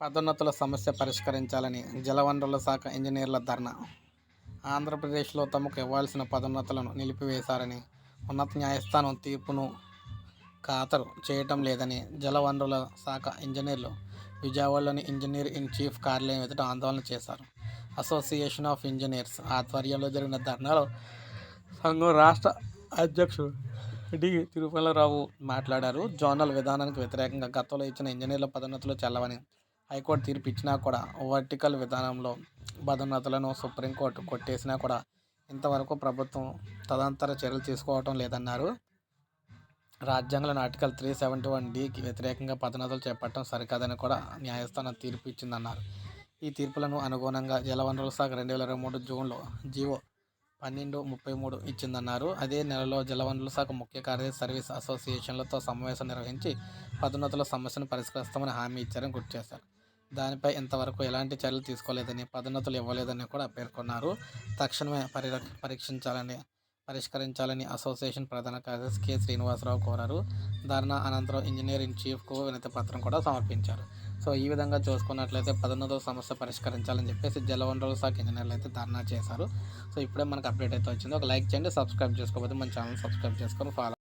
పదోన్నతుల సమస్య పరిష్కరించాలని జలవనరుల శాఖ ఇంజనీర్ల ధర్నా. ఆంధ్రప్రదేశ్లో తమకు ఇవ్వాల్సిన పదోన్నతులను నిలిపివేశారని ఉన్నత న్యాయస్థానం తీర్పును ఖాతరు చేయటం లేదని జలవనరుల శాఖ ఇంజనీర్లు విజయవాడలోని ఇంజనీర్ ఇన్ చీఫ్ కార్యాలయం ఎదుట ఆందోళన చేశారు. అసోసియేషన్ ఆఫ్ ఇంజనీర్స్ ఆధ్వర్యంలో జరిగిన ధర్నాలో సంఘం రాష్ట్ర అధ్యక్షుడు డి. తిరుమలరావు మాట్లాడారు. జోనల్ విధానానికి వ్యతిరేకంగా గతంలో ఇచ్చిన ఇంజనీర్ల పదోన్నతులు చెల్లవని హైకోర్టు తీర్పు ఇచ్చినా కూడా వర్టికల్ విధానంలో పదోన్నతులను సుప్రీంకోర్టు కొట్టేసినా కూడా ఇంతవరకు ప్రభుత్వం తదంతర చర్యలు తీసుకోవటం లేదన్నారు. రాజ్యాంగంలోని ఆర్టికల్ త్రీ సెవెంటీ వన్ డికి వ్యతిరేకంగా పదోన్నతులు చేపట్టడం సరికాదని కూడా న్యాయస్థానం తీర్పు ఇచ్చిందన్నారు ఈ తీర్పులను అనుగుణంగా జలవనరుల శాఖ రెండు వేల ఇరవై మూడు జూన్లో జీవో పన్నెండు ముప్పై మూడు ఇచ్చిందన్నారు. అదే నెలలో జలవనరుల శాఖ ముఖ్య కార్యదర్శి సర్వీస్ అసోసియేషన్లతో సమావేశం నిర్వహించి పదోన్నతుల సమస్యను పరిష్కరిస్తామని హామీ ఇచ్చారని గుర్తు చేశారు. దానిపై ఇంతవరకు ఎలాంటి చర్యలు తీసుకోలేదని పదోన్నతులు ఇవ్వలేదని కూడా పేర్కొన్నారు. తక్షణమే పరి పరీక్షించాలని పరిష్కరించాలని అసోసియేషన్ ప్రధాన కార్యదర్శి కె. శ్రీనివాసరావు కోరారు. ధర్నా అనంతరం ఇంజనీరింగ్ చీఫ్కు వినతి పత్రం కూడా సమర్పించారు. సో ఈ విధంగా చూసుకున్నట్లయితే పదోన్నతుల సమస్య పరిష్కరించాలని చెప్పేసి జలవనరుల శాఖ ఇంజనీర్లు అయితే ధర్నా చేశారు. సో ఇప్పుడే మనకు అప్డేట్ అయితే వచ్చింది. ఒక లైక్ చేయండి సబ్స్క్రైబ్ చేసుకోకపోతే మన ఛానల్ సబ్స్క్రైబ్ చేసుకొని ఫాలో